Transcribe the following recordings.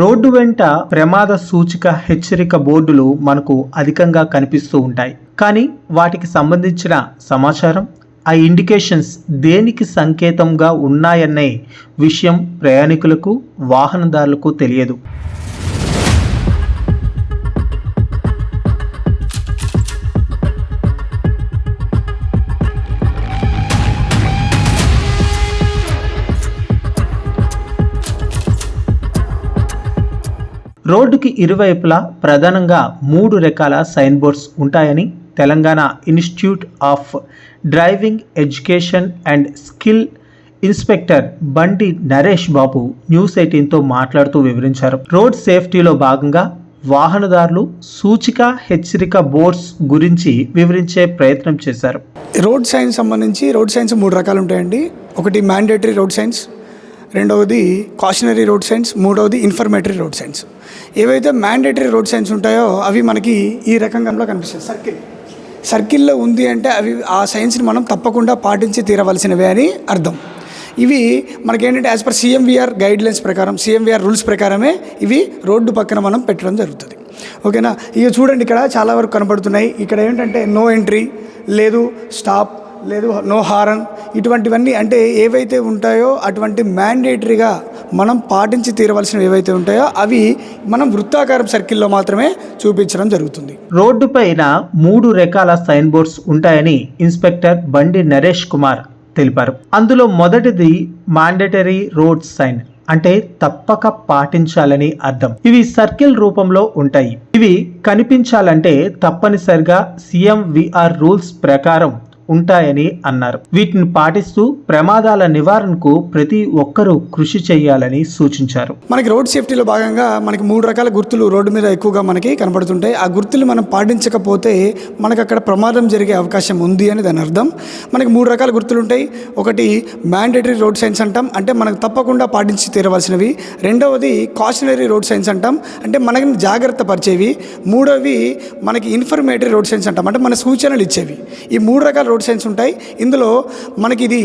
Road వెంట ప్రమాద సూచిక హెచ్చరిక బోర్డులు మనకు అధికంగా కనిపిస్తూ ఉంటాయి. కానీ వాటికి సంబంధించిన సమాచారం ఆ ఇండికేషన్స్ దేనికి సంకేతంగా ఉన్నాయనే విషయం ప్రయాణికులకు వాహనదారులకు తెలియదు. రోడ్డుకి ఇరువైపులా ప్రధానంగా మూడు రకాల సైన్ బోర్డ్స్ ఉంటాయని Telangana institute of driving education and skill inspector Bandi Naresh Babu news ఎయిటీన్తో మాట్లాడుతూ వివరించారు. రోడ్ సేఫ్టీలో భాగంగా వాహనదారులు సూచిక హెచ్చరిక బోర్డ్స్ గురించి వివరించే ప్రయత్నం చేశారు. రోడ్ సైన్స్ సంబంధించి రోడ్ సైన్స్ మూడు రకాలు ఉంటాయండి. ఒకటి మ్యాండేటరీ రోడ్ సైన్స్ రెండవది కాషనరీ రోడ్ సైన్స్ మూడవది ఇన్ఫర్మేటరీ రోడ్ సైన్స్ ఏవైతే మ్యాండేటరీ రోడ్ సైన్స్ ఉంటాయో అవి మనకి ఈ రకంగా కనిపిస్తాయి. సర్కిల్ సర్కిల్లో ఉంది అంటే అవి ఆ సైన్స్ని మనం తప్పకుండా పాటించి తీరవలసినవే అని అర్థం. ఇవి మనకేంటంటే as per CMVR guidelines ప్రకారం సిఎంవిఆర్ రూల్స్ ప్రకారమే ఇవి రోడ్డు పక్కన మనం పెట్టడం జరుగుతుంది. ఓకేనా? ఇక చూడండి ఇక్కడ చాలా వరకు కనబడుతున్నాయి. ఇక్కడ ఏంటంటే నో ఎంట్రీ లేదు స్టాప్ లేదు నో హారన్ ఇటువంటివన్నీ అంటే ఏవైతే ఉంటాయో అటువంటి మ్యాండేటరీగా మనం పాటించి తీరవలసినవి ఏవైతే ఉంటాయో అవి మనం వృత్తాకారం సర్కిల్లో మాత్రమే చూపించడం జరుగుతుంది. రోడ్డు పైన మూడు రకాల సైన్ బోర్డ్స్ ఉంటాయని ఇన్స్పెక్టర్ బండి నరేష్ కుమార్ తెలిపారు. అందులో మొదటిది మాండేటరీ రోడ్ సైన్ అంటే తప్పక పాటించాలని అర్థం. ఇవి సర్కిల్ రూపంలో ఉంటాయి. ఇవి కనిపించాలంటే తప్పనిసరిగా సిఎంవిఆర్ రూల్స్ ప్రకారం ఉంటాయని అన్నారు. వీటిని పాటిస్తూ ప్రమాదాల నివారణకు ప్రతి ఒక్కరూ కృషి చేయాలని సూచించారు. మనకి రోడ్ సేఫ్టీలో భాగంగా మనకి మూడు రకాల గుర్తులు రోడ్డు మీద ఎక్కువగా మనకి కనపడుతుంటాయి. ఆ గుర్తులు మనం పాటించకపోతే మనకు అక్కడ ప్రమాదం జరిగే అవకాశం ఉంది అని దాని అర్థం. మనకి మూడు రకాల గుర్తులు ఉంటాయి. ఒకటి మ్యాండేటరీ రోడ్ సైన్స్ అంటాం. అంటే మనకు తప్పకుండా పాటించి తీరవలసినవి. రెండవది కాషనరీ రోడ్ సైన్స్ అంటాం. అంటే మనకి జాగ్రత్త పరిచేవి. మూడవది మనకి ఇన్ఫర్మేటరీ రోడ్ సైన్స్ అంటాం. అంటే మన సూచనలు ఇచ్చేవి. ఈ మూడు రకాల రోడ్ సైన్స్ ఉంటాయి. ఇందులో మనకి ఇది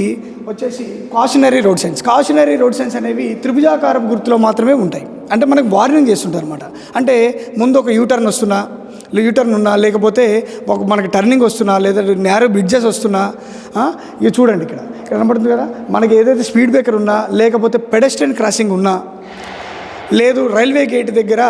వచ్చేసి cautionary road signs cautionary road signs అనేవి త్రిభుజాకారం గుర్తులో మాత్రమే ఉంటాయి. అంటే మనకు వార్నింగ్ చేస్తుంటారు అనమాట అంటే ముందు ఒక యూటర్న్ వస్తున్నా యూటర్న్ ఉన్నా లేకపోతే ఒక మనకి టర్నింగ్ వస్తున్నా లేదా నేరో బ్రిడ్జెస్ వస్తున్నా ఆ, ఇక చూడండి ఇక్కడ. ఇక్కడ కనబడుతుంది కదా? మనకి ఏదైతే స్పీడ్ బ్రేకర్ ఉన్నా లేకపోతే పెడస్ట్రియన్ క్రాసింగ్ ఉన్నా లేదు రైల్వే గేట్ దగ్గర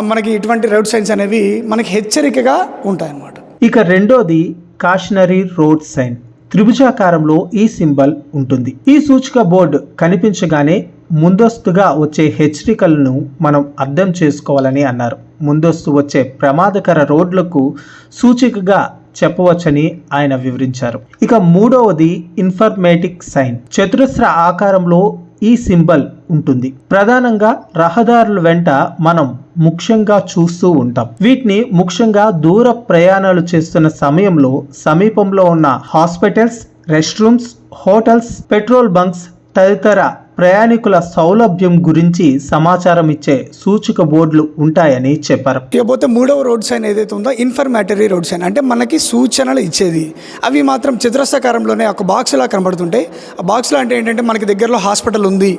మనకి ఇటువంటి రోడ్ సైన్స్ అనేవి మనకి హెచ్చరికగా ఉంటాయన్నమాట. ఇక రెండోది కాషనరీ రోడ్ సైన్. త్రిభుజాకారంలో ఈ సింబల్ ఉంటుంది. ఈ సూచిక బోర్డు కనిపించగానే ముందస్తుగా వచ్చే హెచ్చరికలను మనం అర్థం చేసుకోవాలని అన్నారు. ముందస్తు వచ్చే ప్రమాదకర రోడ్లకు సూచికగా చెప్పవచ్చని ఆయన వివరించారు. ఇక మూడవది ఇన్ఫర్మేటిక్ సైన్. చతురస్ర ఆకారంలో ఈ సింబల్ ఉంటుంది. ప్రధానంగా రహదారుల వెంట మనం ముఖ్యంగా చూస్తూ ఉంటాం. వీటిని ముఖ్యంగా దూర ప్రయాణాలు చేస్తున్న సమయంలో సమీపంలో ఉన్న hospitals rest rooms hotels petrol bunks తదితర ప్రయాణికుల సౌలభ్యం గురించి సమాచారం ఇచ్చే సూచిక బోర్డులు ఉంటాయని చెప్పారు. ఇకపోతే మూడవ రోడ్ సైన్ ఏదైతే ఉందో ఇన్ఫర్మేటరీ రోడ్ సైన్ అంటే మనకి సూచనలు ఇచ్చేది. అవి మాత్రం చతురస్రాకారంలోనే ఒక బాక్స్లా కనబడుతుంటాయి. ఆ బాక్స్లో అంటే ఏంటంటే మనకి దగ్గరలో హాస్పిటల్ ఉంది.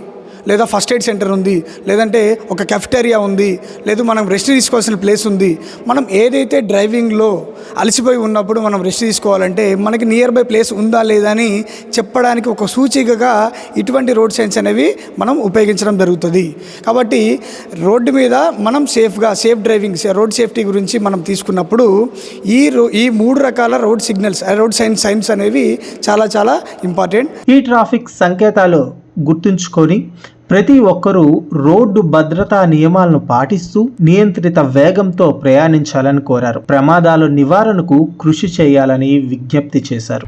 లేదా ఫస్ట్ ఎయిడ్ సెంటర్ ఉంది లేదంటే ఒక కెఫ్టేరియా ఉంది లేదు మనం రెస్ట్ తీసుకోవాల్సిన ప్లేస్ ఉంది. మనం ఏదైతే డ్రైవింగ్లో అలసిపోయి ఉన్నప్పుడు మనం రెస్ట్ తీసుకోవాలంటే మనకి నియర్ బై ప్లేస్ ఉందా లేదా అని చెప్పడానికి ఒక సూచికగా ఇటువంటి రోడ్ సైన్స్ అనేవి మనం ఉపయోగించడం జరుగుతుంది. కాబట్టి రోడ్డు మీద మనం సేఫ్గా సేఫ్ డ్రైవింగ్ రోడ్ సేఫ్టీ గురించి మనం తీసుకున్నప్పుడు ఈ రో ఈ మూడు రకాల road signals road signs signs అనేవి చాలా చాలా ఇంపార్టెంట్ ఈ ట్రాఫిక్ సంకేతాలు గుర్తుంచుకొని ప్రతి ఒక్కరూ రోడ్డు భద్రతా నియమాలను పాటిస్తూ నియంత్రిత వేగంతో ప్రయాణించాలని కోరారు. ప్రమాదాల నివారణకు కృషి చేయాలని విజ్ఞప్తి చేశారు.